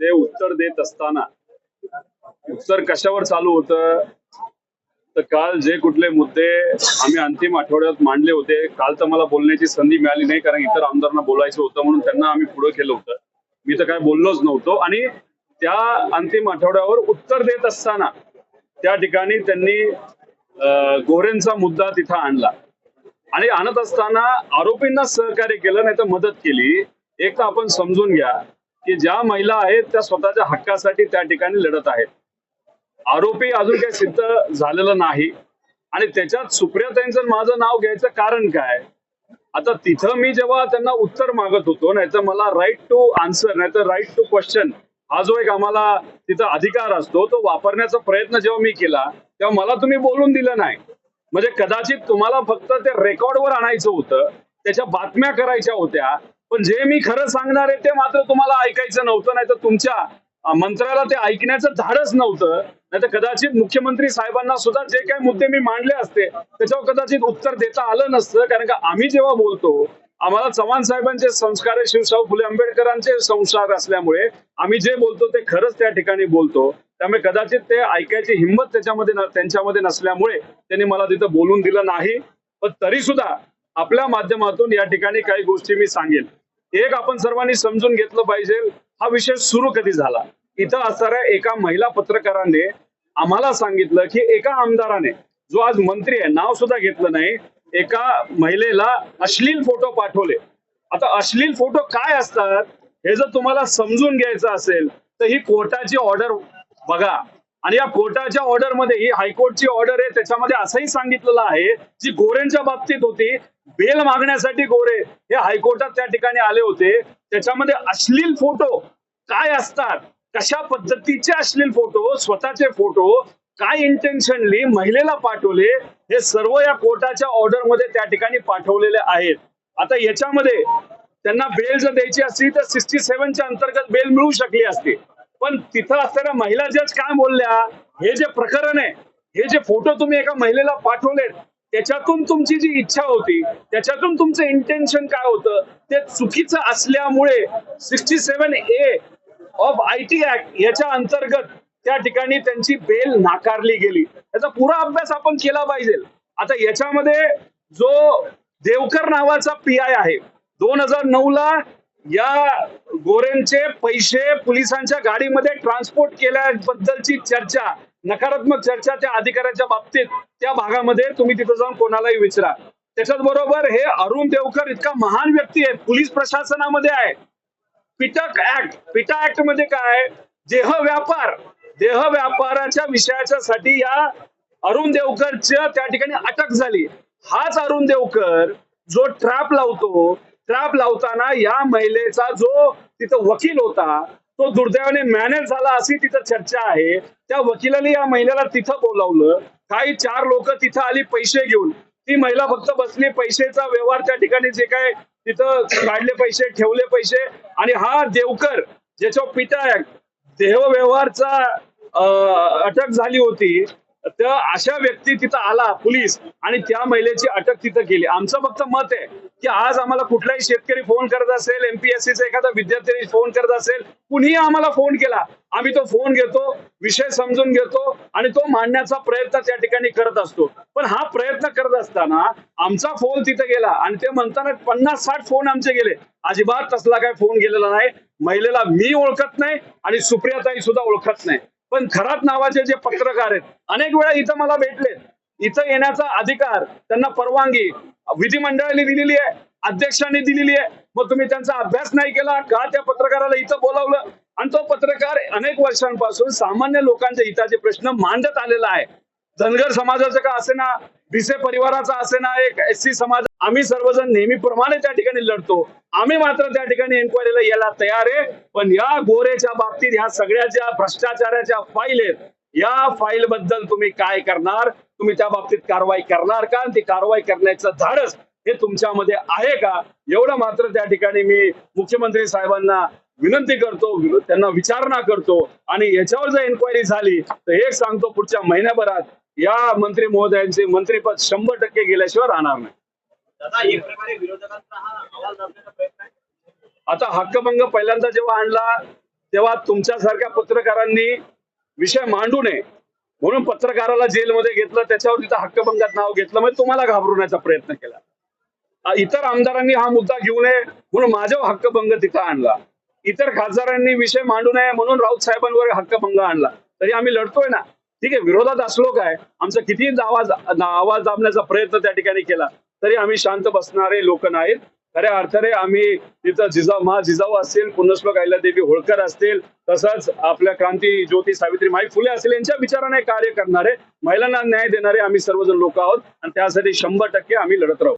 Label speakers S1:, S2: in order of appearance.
S1: ते उत्तर देत असताना उत्तर कशावर चालू होतं? तर काल जे कुठले मुद्दे आम्ही अंतिम आठवड्यात मांडले होते काल तर मला बोलण्याची संधी मिळाली नाही कारण इतर आमदारांना बोलायचं होतं म्हणून त्यांना आम्ही पुढे केलं होतं. मी तर काय बोललोच नव्हतो. आणि त्या अंतिम आठवड्यावर उत्तर देत असताना त्या ठिकाणी त्यांनी अं, गोरेंचा मुद्दा तिथं आणला. आणि आणत असताना आरोपींना सहकार्य केलं नाही तर मदत केली. एक तर आपण समजून घ्या की ज्या महिला आहेत त्या स्वतःच्या हक्कासाठी त्या ठिकाणी लढत आहेत. आरोपी अजून काही सिद्ध झालेलं नाही. आणि त्याच्यात सुप्रियाताईंचं माझं नाव घ्यायचं कारण काय? आता तिथं मी जेव्हा त्यांना उत्तर मागत होतो नाहीतर मला राईट टू आन्सर नाही तर राईट टू क्वेश्चन हा जो एक आम्हाला तिथं अधिकार असतो तो वापरण्याचा प्रयत्न जेव्हा मी केला तेव्हा मला तुम्ही बोलून दिलं नाही. म्हणजे कदाचित तुम्हाला फक्त ते रेकॉर्डवर आणायचं होतं त्याच्या बातम्या करायच्या होत्या पण जे मी खरं सांगणार आहे ते मात्र तुम्हाला ऐकायचं नव्हतं नाही तर तुमच्या मंत्र्याला ते ऐकण्याचं धाडच नव्हतं. नाही तर कदाचित मुख्यमंत्री साहेबांना सुद्धा जे काही मुद्दे मी मांडले असते त्याच्यावर कदाचित उत्तर देता आलं नसतं कारण का आम्ही जेव्हा बोलतो आम्हाला चव्हाण साहेबांचे संस्कार आहे शिवशाहू फुले आंबेडकरांचे संस्कार असल्यामुळे आम्ही जे बोलतो ते खरंच त्या ठिकाणी बोलतो. त्यामुळे कदाचित ते ऐकायची हिंमत त्याच्यामध्ये त्यांच्यामध्ये नसल्यामुळे त्यांनी मला तिथं बोलून दिलं नाही. पण तरी सुद्धा आपल्या माध्यमातून या ठिकाणी काही गोष्टी मी सांगेन. एक आपण सर्वांनी समजून घेतलं पाहिजे हा विषय सुरू कधी झाला? इथं असणाऱ्या एका महिला पत्रकाराने आम्हाला सांगितलं की एका आमदाराने जो आज मंत्री आहे नाव सुद्धा घेतलं नाही एका महिलेला अश्लील फोटो पाठवले. आता अश्लील फोटो काय असतात हे जर तुम्हाला समजून घ्यायचं असेल तर ही कोर्टाची ऑर्डर बघा. आणि या कोर्टाच्या ऑर्डरमध्ये ही हायकोर्टची ऑर्डर आहे. त्याच्यामध्ये असंही सांगितलेलं आहे जी गोरेंच्या बाबतीत होती बेल मागण्यासाठी गोरे हे हायकोर्टात त्या ठिकाणी आले होते. त्याच्यामध्ये अश्लील फोटो काय असतात? कशा पद्धतीचे अश्लील फोटो स्वतःचे फोटो काय इंटेन्शनली महिलेला पाठवले? हे सर्व या कोर्टाच्या ऑर्डरमध्ये त्या ठिकाणी पाठवलेले आहेत. आता याच्यामध्ये त्यांना बेल जर द्यायची असती तर सिक्स्टी सेव्हनच्या अंतर्गत बेल मिळू शकली असती. पण तिथं असणाऱ्या महिला जज काय बोलल्या हे जे प्रकरण आहे हे जे फोटो तुम्ही एका महिलेला पाठवलेत त्याच्यातून तुमची जी इच्छा होती त्याच्यातून तुमचं इंटेन्शन काय होतं ते चुकीचं असल्यामुळे sixty seven A of I T act याच्या अंतर्गत त्या ठिकाणी त्यांची बेल नाकारली गेली. याचा पुरा अभ्यास आपण केला पाहिजे. आता याच्यामध्ये जो देवकर नावाचा पी आय आहे दोन हजार नऊ ला या गोरेंचे पैसे पोलिसांच्या गाडीमध्ये ट्रान्सपोर्ट केल्याबद्दलची चर्चा नकारात्मक चर्चा त्या अधिकाऱ्याच्या बाबतीत त्या भागामध्ये तुम्ही तिथं जाऊन कोणालाही विचारा. त्याच्याच बरोबर हे अरुण देवकर इतका महान व्यक्ती आहे पोलीस प्रशासनामध्ये आहे. पिटक ऍक्ट पिटा ऍक्टमध्ये काय देह व्यापार देह व्यापाराच्या विषयाच्या साठी या अरुण देवकरच्या त्या ठिकाणी अटक झाली. हाच अरुण देवकर जो ट्रॅप लावतो ट्रॅप लावताना या महिलेचा जो तिथं वकील होता तो दुर्दैवाने मॅनेज झाला अशी तिथं चर्चा आहे. त्या वकिलाने या महिलेला तिथं बोलावलं. काही चार लोक तिथं आली पैसे घेऊन. ती महिला फक्त बसली पैशाचा व्यवहार त्या ठिकाणी जे काय तिथं काढले पैसे ठेवले पैसे. आणि हा देवकर ज्याच्या पिता देव देह व्यवहारचा अटक झाली होती तर अशा व्यक्ती तिथं आला पोलीस आणि त्या महिलेची अटक तिथं केली. आमचं फक्त मत आहे की आज आम्हाला कुठलाही शेतकरी फोन करत असेल एमपीएससीचा एखादा विद्यार्थी फोन करत असेल कुणीही आम्हाला फोन केला. आम्ही तो फोन घेतो विषय समजून घेतो आणि तो मांडण्याचा प्रयत्न त्या ठिकाणी करत असतो. पण हा प्रयत्न करत असताना आमचा फोन तिथे गेला आणि ते म्हणताना पन्नास साठ फोन आमचे गेले. अजिबात तसला काय फोन गेलेला नाही. महिलेला मी ओळखत नाही आणि सुप्रियाताई सुद्धा ओळखत नाही. पण खरात नावाचे जे पत्रकार आहेत अनेक वेळा इथं मला भेटले. इथं येण्याचा अधिकार त्यांना परवानगी विधिमंडळाने दिलेली आहे अध्यक्षांनी दिलेली आहे. मग तुम्ही त्यांचा अभ्यास नाही केला का त्या पत्रकाराला इथं बोलावलं? आणि तो पत्रकार अनेक वर्षांपासून सामान्य लोकांच्या हिताचे प्रश्न मांडत आलेला आहे. धनगर समाजाचं का असे ना भिसे परिवाराचा असे ना एक एस सी समाज आम्ही सर्वजण नेहमीप्रमाणे त्या ठिकाणी लढतो. आम्ही मात्र त्या ठिकाणी एन्क्वायरीला यायला तयार आहे. पण या गोरेच्या बाबतीत ह्या सगळ्या ज्या भ्रष्टाचाराच्या फाईल आहेत या फाईल बद्दल तुम्ही काय करणार? तुम्ही त्या बाबतीत कारवाई करणार का? ती कारवाई करण्याचं धाडस हे तुमच्यामध्ये आहे का? एवढं मात्र त्या ठिकाणी मी मुख्यमंत्री साहेबांना विनंती करतो त्यांना विचारणा करतो. आणि याच्यावर जर एन्क्वायरी झाली तर एक सांगतो पुढच्या महिन्याभरात या मंत्री महोदयांचे मंत्रीपद शंभर टक्के गेल्याशिवाय राहणार नाही. आता हक्कभंग पहिल्यांदा जेव्हा आणला तेव्हा तुमच्यासारख्या पत्रकारांनी विषय मांडू नये म्हणून पत्रकाराला जेलमध्ये घेतलं त्याच्यावर तिथं हक्कभंगात नाव घेतलं म्हणजे तुम्हाला घाबरवण्याचा प्रयत्न केला. इतर आमदारांनी हा मुद्दा घेऊ नये म्हणून माझ्यावर हक्कभंग तिथं आणला. इतर खासदारांनी विषय मांडू नये म्हणून राऊत साहेबांवर हक्कभंग आणला. तरी आम्ही लढतोय ना. ठीक आहे विरोधात असलो काय आमचा कितीही आवाज आवाज दाबण्याचा प्रयत्न त्या ठिकाणी केला. तरी आम्ही शांत बसणारे लोक नाहीत. खऱ्या अर्थाने आम्ही तिथं जिजाऊ महा जिजाऊ असतील पुण्यश्लोक देवी होळकर असतील तसंच आपल्या क्रांती ज्योती सावित्री माई फुले असतील यांच्या विचाराने कार्य करणारे महिलांना न्याय देणारे आम्ही सर्वजण लोक आहोत. आणि त्यासाठी शंभर टक्के आम्ही लढत राहू.